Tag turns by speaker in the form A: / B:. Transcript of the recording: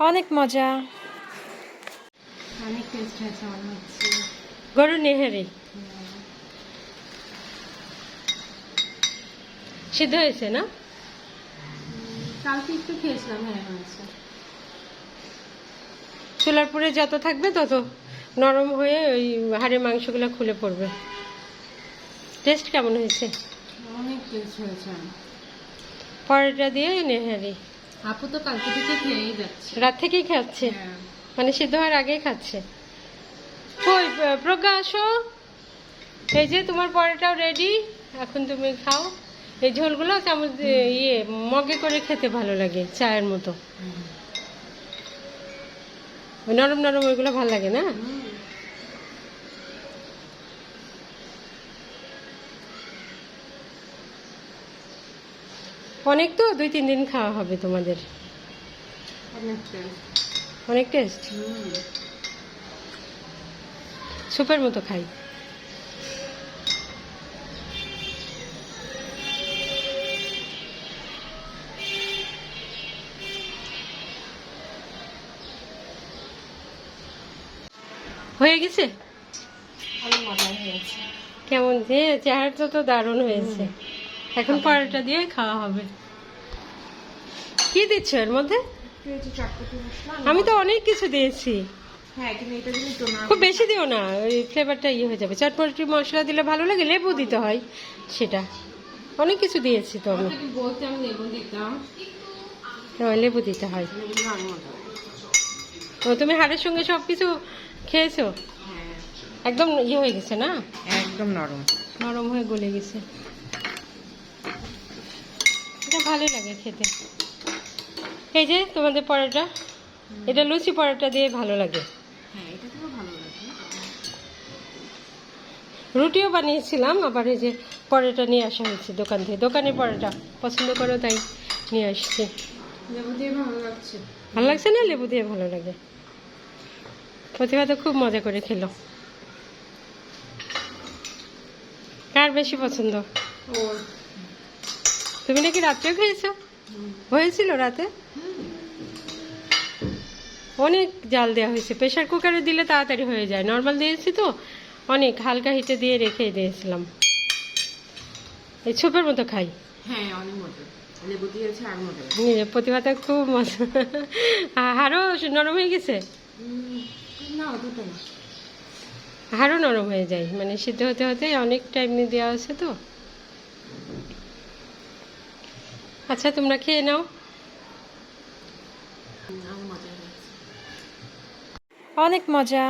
A: অনেক মজা।
B: অনেক টেস্ট হয়েছে মনে হচ্ছে।
A: গরু নেহারি। সিদ্ধ হয়েছে না?
B: কালকে একটু খেয়েছিলাম হ্যাঁ হয়েছে।
A: চুলার পরে যত থাকবে তত নরম হয়ে ওই হাড়ের মাংসগুলো খুলে পড়বে। টেস্ট কেমন হয়েছে?
B: অনেক টেস্ট হয়েছে।
A: পরোটা দিয়ে নেহারি।
B: আপু তো কালকে থেকে খেয়েই যাচ্ছে।
A: রাত থেকেই খাচ্ছে?
B: হ্যাঁ।
A: মানে সিদ্ধ হওয়ার আগেই খাচ্ছে? কই প্রজ্ঞা আসো। এই যে তোমার পরোটাও রেডি এখন তুমি খাও। এই ঝোলগুলো চামচ ইয়ে মগে করে খেতে ভালো লাগে চায়ের মতো। নরম নরম ওইগুলো ভালো লাগে না? অনেক তো? দুই তিন দিন খাওয়া হবে তোমাদের।
B: অনেক টেস্ট
A: সুপের মতো খাই। হয়ে গেছে? কেমন? যে চেহারাটা তো দারুণ হয়েছে। এখন পরোটা দিয়ে খাওয়া হবে। কি দিচ্ছ এর মধ্যে? আমি তো অনেক কিছু দিয়েছি।
B: হ্যাঁ
A: খুব বেশি দিও না ওই ফ্লেভারটা ইয়ে হয়ে যাবে। চটপটি মশলা দিলে ভালো লাগে লেবু দিতে হয় সেটা। অনেক কিছু দিয়েছি তো আমি।
B: আমি লেবু
A: লেবু দিতে হয়। তো তুমি হাড়ের সঙ্গে সব কিছু খেয়েছো?
B: হ্যাঁ।
A: একদম ইয়ে হয়ে গেছে না?
B: একদম নরম।
A: নরম হয়ে গলে গেছে। ভালোই লাগে খেতে। এই যে তোমাদের পরোটা এটা লুচি পরোটা দিয়ে ভালো লাগে।
B: হ্যাঁ ভালো লাগে।
A: রুটিও বানিয়েছিলাম আবার এই যে পরোটা নিয়ে আসা হয়েছে দোকান থেকে। দোকানের পরোটা পছন্দ করো তাই নিয়ে আসছি।
B: লেবু দিয়ে ভালো লাগছে।
A: ভালো লাগছে না? লেবু দিয়ে ভালো লাগে। প্রতিভা তো খুব মজা করে খেলো। কার বেশি পছন্দ?
B: ও
A: তুমি নাকি রাত্রেও খেয়েছো? হয়েছিল রাতে? অনেক জাল দেওয়া হয়েছে। প্রেশার কুকারে দিলে তাড়াতাড়ি হয়ে যায়। নর্মাল দিয়েছি তো অনেক হালকা হিটে দিয়ে রেখে দিয়েছিলাম। এই ছোপের মতো খাই।
B: হ্যাঁ অনেক মজা লেবু দিয়েছে আর মজা
A: নিজের প্রতিভাটা খুব মজা। হাড়ও নরম হয়ে গেছে?
B: না
A: হাড়ও নরম হয়ে যায়। মানে সিদ্ধ হতে হতে অনেক টাইম দেওয়া আছে তো। আচ্ছা তোমরা খেয়ে নাও। অনেক মজা।